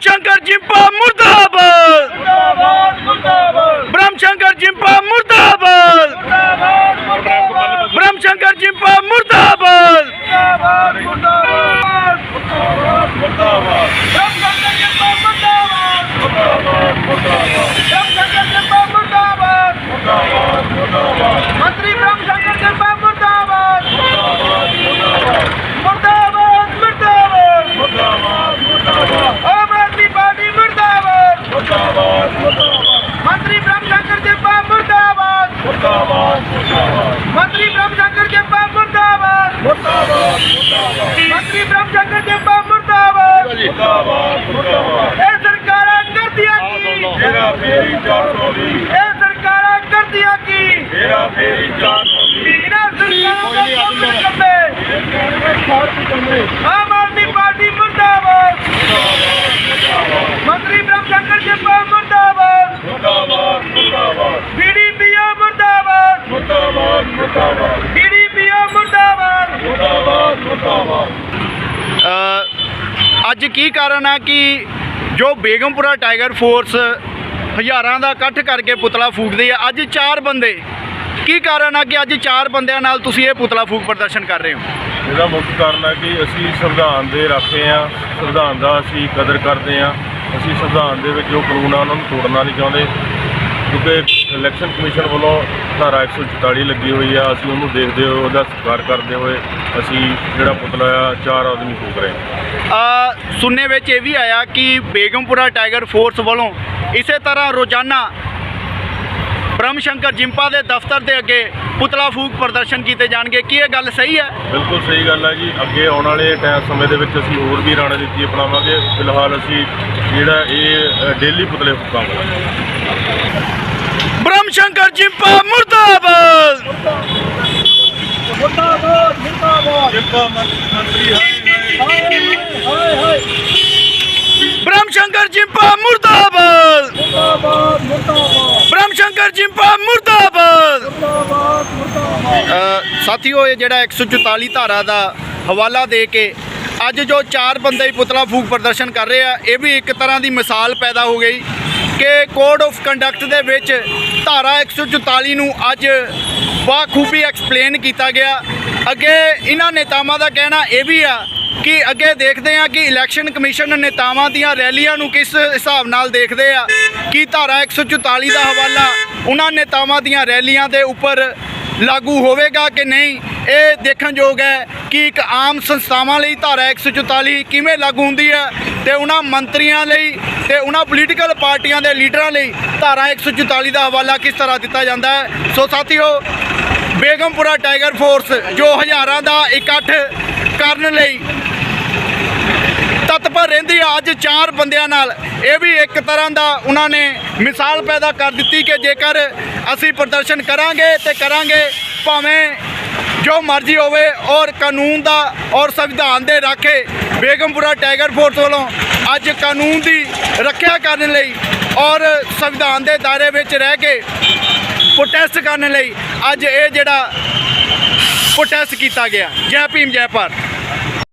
ਸ਼ੰਕਰ ਜਿੰਪਾ ਮੁਰਦਾਬਾਦ ਮੁਰਦਾਬਾਦ ਮੁਰਦਾਬਾਦ ਬ੍ਰਹਮ ਸ਼ੰਕਰ ਜਿੰਪਾ ਮੁਰਦਾਬਾਦ ਮੁਰਦਾਬਾਦ ਮੁਰਦਾਬਾਦ ਬ੍ਰਹਮ ਸ਼ੰਕਰ ਜਿੰਪਾ ਮੁਰਦਾਬਾਦ ਮੁਰਦਾਬਾਦ ਮੁਰਦਾਬਾਦ ਮੁਰਦਾਬਾਦ ਮੁਰਦਾਬਾਦ ਸਭ ਸੰਗਤ ਜਨਤਾ ਮੁਰਦਾਬਾਦ ਮੁਰਦਾਬਾਦ ਮੁਰਦਾਬਾਦ ਸਭ ਸੰਗਤ ਜਨਤਾ ਮੁਰਦਾਬਾਦ ਮੁਰਦਾਬਾਦ ਮੁਰਦਾਬਾਦ ਮੰਤਰੀ ਬ੍ਰਹਮ ਸ਼ੰਕਰ ਜਨਤਾ ਮੁਰਦਾਬਾਦ ਮੁਰਦਾਬਾਦ ਮੁਰਦਾਬਾਦ ਮੁਰਦਾਬਾਦ ਮੁਰਦਾਬਾਦ ਮੁਰਦਾਬਾਦ ਆਮ ਆਦਮੀ ਪਾਰਟੀ ਮੁਰਦਾਬਾਦ ਮੁਰਦਾਬਾਦ ਮੁਰਦਾਬਾਦ ਮੰਤਰੀ ਬ੍ਰਹਮ ਸ਼ੰਕਰ ਜਨਤਾ ਮੁਰਦਾਬਾਦ ਮੁਰਦਾਬਾਦ ਮੁਰਦਾਬਾਦ ਮੰਤਰੀ ਬ੍ਰਹਮ ਸ਼ੰਕਰ ਜਨਤਾ ਮੁਰਦਾਬਾਦ ਮੁਰਦਾਬਾਦ ਮੁਰਦਾਬਾਦ ਮੰਤਰੀ ਬ੍ਰਹਮ ਸ਼ੰਕਰ ਜਨਤਾ ਮੁਰਦਾਬਾਦ ਮੁਰਦਾਬਾਦ ਮੁਰਦਾਬਾਦ ਇਹ ਸਰਕਾਰਾਂ ਕਰਦੀਆਂ ਕੀ ਮੇਰਾ ਫੇਰੀ 420 ਇਹ ਸਰਕਾਰਾਂ ਕਰਦੀਆਂ ਕੀ ਮੇਰਾ ਫੇਰੀ 420 ਇਹਨਾਂ ਸਰਕਾਰਾਂ ਦਾ ਕੰਮ ਕਰਦੇ ਆਮ ਆਦਮੀ ਪਾਰਟੀ ਮੁਰਦਾਬਾਦ। ਮੰਤਰੀ ਬ੍ਰਹਮ ਸ਼ੰਕਰ ਜਨਤਾ ਮੁਰਦਾਬਾਦ। ਮੁਰਦਾਬਾਦ ਮੁਰਦਾਬਾਦ। ਬੀਡੀਪੀਓ ਮੁਰਦਾਬਾਦ। ਮੁਰਦਾਬਾਦ ਮੁਰਦਾਬਾਦ। ਬੀਡੀਪੀਓ ਮੁਰਦਾਬਾਦ। ਮੁਰਦਾਬਾਦ ਮੁਰਦਾਬਾਦ। ਅ, ਅੱਜ ਕੀ ਕਾਰਨ ਆ ਕਿ ਜੋ ਬੇਗਮਪੁਰਾ ਟਾਈਗਰ ਫੋਰਸ ਹਜ਼ਾਰਾਂ ਦਾ ਇਕੱਠ ਕਰਕੇ ਪੁਤਲਾ ਫੂਕਦੀ ਆ ਅੱਜ ਚਾਰ ਬੰਦੇ ਕੀ ਕਾਰਨ ਆ ਕਿ ਅੱਜ ਚਾਰ ਬੰਦਿਆਂ ਨਾਲ ਤੁਸੀਂ ਇਹ ਪੁਤਲਾ ਫੂਕ ਪ੍ਰਦਰਸ਼ਨ ਕਰ ਰਹੇ ਹੋ? ਇਹਦਾ ਮੁੱਖ ਕਾਰਨ ਹੈ ਕਿ ਅਸੀਂ ਸੰਵਿਧਾਨ ਦੇ ਰਾਖੇ ਆ ਸੰਵਿਧਾਨ ਦਾ ਅਸੀਂ ਕਦਰ ਕਰਦੇ ਆ ਅਸੀਂ ਸੰਵਿਧਾਨ ਦੇ ਵਿੱਚ ਜੋ ਕਾਨੂੰਨ ਆ ਉਹਨਾਂ ਨੂੰ ਤੋੜਨਾ ਨਹੀਂ ਚਾਹੁੰਦੇ। ਕਿਉਂਕਿ ਇਲੈਕਸ਼ਨ ਕਮਿਸ਼ਨ ਵੱਲੋਂ ਧਾਰਾ 144 ਲੱਗੀ ਹੋਈ ਆ ਅਸੀਂ ਉਹਨੂੰ ਦੇਖਦੇ ਹੋਏ ਉਹਦਾ ਸਤਿਕਾਰ ਕਰਦੇ ਹੋਏ ਅਸੀਂ ਜਿਹੜਾ ਪੁਤਲਾ ਆ ਚਾਰ ਆਦਮੀ ਫੂਕ ਰਹੇ ਅ, ਸੁਣਨੇ ਵਿੱਚ ਇਹ ਵੀ ਆਇਆ ਕਿ ਬੇਗਮਪੁਰਾ ਟਾਈਗਰ ਫੋਰਸ ਵੱਲੋਂ ਇਸੇ ਤਰ੍ਹਾਂ ਰੋਜ਼ਾਨਾ ਬ੍ਰਹਮ ਸ਼ੰਕਰ ਜਿੰਪਾ ਦੇ ਦਫ਼ਤਰ ਦੇ ਅੱਗੇ ਪੁਤਲਾ ਫੂਕ ਪ੍ਰਦਰਸ਼ਨ ਕੀਤੇ ਜਾਣਗੇ। ਕੀ ਇਹ ਗੱਲ ਸਹੀ ਹੈ? ਬਿਲਕੁਲ ਸਹੀ ਗੱਲ ਹੈ ਜੀ। ਅੱਗੇ ਆਉਣ ਵਾਲੇ ਟਾਈਮ ਸਮੇਂ ਦੇ ਵਿੱਚ ਅਸੀਂ ਹੋਰ ਵੀ ਰਣਨੀਤੀ ਅਪਣਾਵਾਂਗੇ। ਫਿਲਹਾਲ ਅਸੀਂ ਜਿਹੜਾ ਇਹ ਡੇਲੀ ਪੁਤਲੇ ਫੂਕਾਂਗੇ ਬ੍ਰਹਮ ਸ਼ੰਕਰ ਜਿੰਪਾ ਮੁਰਦਾਬਾਦ! ਮੁਰਦਾਬਾਦ ਮੁਰਦਾਬਾਦ। ਜਿੰਪਾ ਮੰਤਰੀ ਹਾਏ ਹਾਏ। ਬ੍ਰਹਮ ਸ਼ੰਕਰ ਜਿੰਪਾ ਮੁਰਦਾਬਾਦ! ਬ੍ਰਹਮ ਸ਼ੰਕਰ ਜਿੰਪਾ ਮੁਰਦਾਬਾਦ। ਮੁਰਦਾਬਾਦ ਮੁਰਦਾਬਾਦ ਸਾਥੀਓ, ਇਹ ਜਿਹੜਾ 144 ਧਾਰਾ ਦਾ ਹਵਾਲਾ ਦੇ ਕੇ ਅੱਜ ਜੋ ਚਾਰ ਬੰਦੇ ਹੀ ਪੁਤਲਾ ਫੂਕ ਪ੍ਰਦਰਸ਼ਨ ਕਰ ਰਹੇ ਆ, ਇਹ ਵੀ ਇੱਕ ਤਰ੍ਹਾਂ ਦੀ ਮਿਸਾਲ ਪੈਦਾ ਹੋ ਗਈ ਕਿ ਕੋਡ ਆਫ ਕੰਡਕਟ ਦੇ ਵਿੱਚ ਧਾਰਾ 144 ਨੂੰ ਅੱਜ ਬਾਖੂਬੀ ਐਕਸਪਲੇਨ ਕੀਤਾ ਗਿਆ। ਅੱਗੇ, ਇਹਨਾਂ ਨੇਤਾਵਾਂ ਦਾ ਕਹਿਣਾ ਇਹ ਵੀ ਆ ਕਿ ਅੱਗੇ ਦੇਖਦੇ ਆ ਕਿ ਇਲੈਕਸ਼ਨ ਕਮਿਸ਼ਨ ਨੇਤਾਵਾਂ ਦੀਆਂ ਰੈਲੀਆਂ ਨੂੰ ਕਿਸ ਹਿਸਾਬ ਨਾਲ ਦੇਖਦੇ ਆ? ਕਿ ਧਾਰਾ 144 ਦਾ ਹਵਾਲਾ ਉਹਨਾਂ ਨੇਤਾਵਾਂ ਦੀਆਂ ਰੈਲੀਆਂ ਦੇ ਉੱਪਰ ਲਾਗੂ ਹੋਵੇਗਾ ਕਿ ਨਹੀਂ? ਇਹ ਦੇਖਣਯੋਗ ਹੈ ਕਿ ਇੱਕ ਆਮ ਸੰਸਥਾਵਾਂ ਲਈ ਧਾਰਾ 144 ਕਿਵੇਂ ਲਾਗੂ ਹੁੰਦੀ ਹੈ ਤੇ ਉਹਨਾਂ ਮੰਤਰੀਆਂ ਲਈ ਤੇ ਉਹਨਾਂ ਪੋਲੀਟੀਕਲ ਪਾਰਟੀਆਂ ਦੇ ਲੀਡਰਾਂ ਲਈ ਧਾਰਾ 144 ਦਾ ਹਵਾਲਾ ਕਿਸ ਤਰ੍ਹਾਂ ਦਿੱਤਾ ਜਾਂਦਾ ਹੈ? ਸੋ ਸਾਥੀਓ, ਬੇਗਮਪੁਰਾ ਟਾਈਗਰ ਫੋਰਸ ਜੋ ਹਜ਼ਾਰਾਂ ਦਾ ਇਕੱਠ ਕਰਨ ਲਈ ਅੱਜ ਚਾਰ ਬੰਦਿਆਂ ਨਾਲ ਇਹ ਵੀ ਇੱਕ ਤਰ੍ਹਾਂ ਦਾ ਉਹਨਾਂ ਨੇ ਮਿਸਾਲ ਪੈਦਾ ਕਰ ਦਿੱਤੀ ਕਿ ਜੇਕਰ ਅਸੀਂ ਪ੍ਰਦਰਸ਼ਨ ਕਰਾਂਗੇ ਤੇ ਕਰਾਂਗੇ, ਭਾਵੇਂ ਜੋ ਮਰਜ਼ੀ ਹੋਵੇ ਔਰ ਕਾਨੂੰਨ ਦਾ ਔਰ ਸੰਵਿਧਾਨ ਦੇ ਰਾਖੇ ਬੇਗਮਪੁਰਾ ਟਾਈਗਰ ਫੋਰਸ ਵੱਲੋਂ ਅੱਜ ਕਾਨੂੰਨ ਦੀ ਰੱਖਿਆ ਕਰਨ ਲਈ ਔਰ ਸੰਵਿਧਾਨ ਦੇ ਦਾਇਰੇ ਵਿੱਚ ਰਹਿ ਕੇ ਪ੍ਰੋਟੈਸਟ ਕਰਨ ਲਈ ਅੱਜ ਇਹ ਜਿਹੜਾ ਪ੍ਰੋਟੈਸਟ ਕੀਤਾ ਗਿਆ। ਜੈ ਭੀਮ, ਜੈ ਭਾਰਤ।